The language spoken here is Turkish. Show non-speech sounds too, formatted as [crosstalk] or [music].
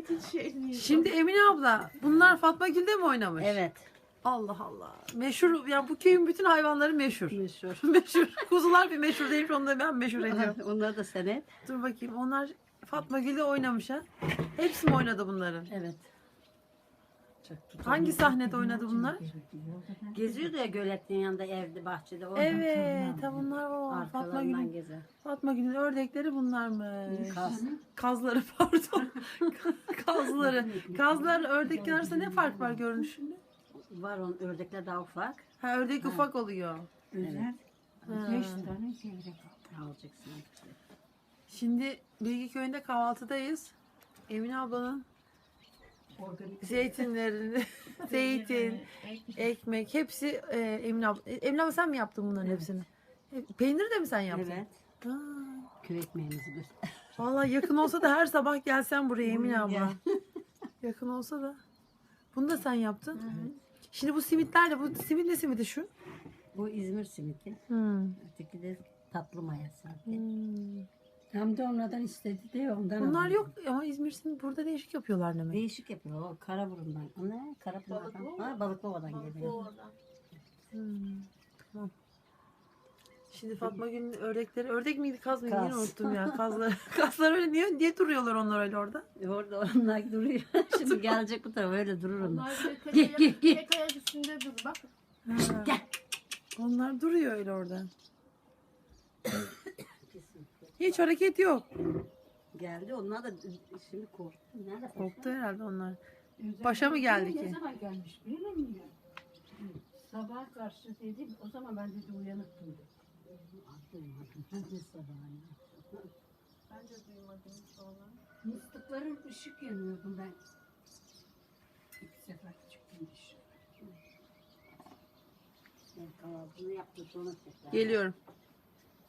Ahmet'in şeyini. Şimdi Emine abla bunlar Fatma Gül'de mi oynamış? Evet. Allah Allah. Meşhur yani bu köyün bütün hayvanları meşhur. Meşhur. [laughs] meşhur. Kuzular bir meşhur değilmiş onu da ben meşhur ediyorum. [laughs] Onlar da senet. Dur bakayım onlar Fatma Gül'de oynamış ha. Hepsi mi oynadı bunların? Evet. Hangi sahnede oynadı bunlar? Geziyordu ya göletin yanında evde bahçede. Orada. Evet, ha bunlar o. Fatma Arkalarından Gül'ün gezer. Fatma Gül'ün ördekleri bunlarmış. Kaz. Kazları [laughs] pardon. Kazları. Kazlar ördekler arasında ne fark var görünüşünde? Var onun ördekler daha ufak. Ha ördek ufak oluyor. Ha. Beş tane aldım. Alacaksın. Şimdi Bilgi Köyü'nde kahvaltıdayız. Emine ablanın Organik. zeytinlerini, [laughs] [laughs] zeytin, ekmek hepsi e, Emine abla. E, Emine abla sen mi yaptın bunların hepsini? E, Peyniri de mi sen yaptın? Evet. Köy ekmeğimizi göster. Vallahi yakın olsa da her sabah gelsen buraya Emine abla. gel. [laughs] Yakın olsa da. Bunu da sen yaptın. Şimdi bu simitler de bu simit ne simidi şu? Bu İzmir simiti. Hmm. Öteki de tatlı mayası. Hmm. Hem de onlardan istedi de ondan Bunlar aldım. yok ama İzmir simit burada değişik yapıyorlar demek. Değişik yapıyor. O Karaburun'dan. O ne? Karapınar'dan. Ha, Balıklıova'dan geliyor. Hmm. Tamam. Şimdi Fatma Gül'ün ördekleri, ördek miydi kaz mıydı? Yine Kaz. unuttum ya. [laughs] Kazlar, kazlar öyle niye, niye duruyorlar onlar öyle orada? E Orada onlar duruyor. [laughs] Şimdi gelecek bu tarafa öyle durur onlar. Onlar tek Gel, gel, gel. tek ayak üstünde dur bak. Ha. Gel. Onlar duruyor öyle orada. [coughs] Hiç hareket yok. Geldi onlar da şimdi korktu. Nerede paşa? Korktu herhalde onlar. Başa mı geldi ne ki? zaman gelmiş biliyor musun? Sabah karşı dedim o zaman ben dedi uyanıktım. dedi. Duymadım. Ne sabahı. Ben de duymadım sonra. Mıstıkların ışık yanıyordu ben. İki sefer çıktım dışarı. Ben kahvaltını yaptım sonra tekrar. Geliyorum.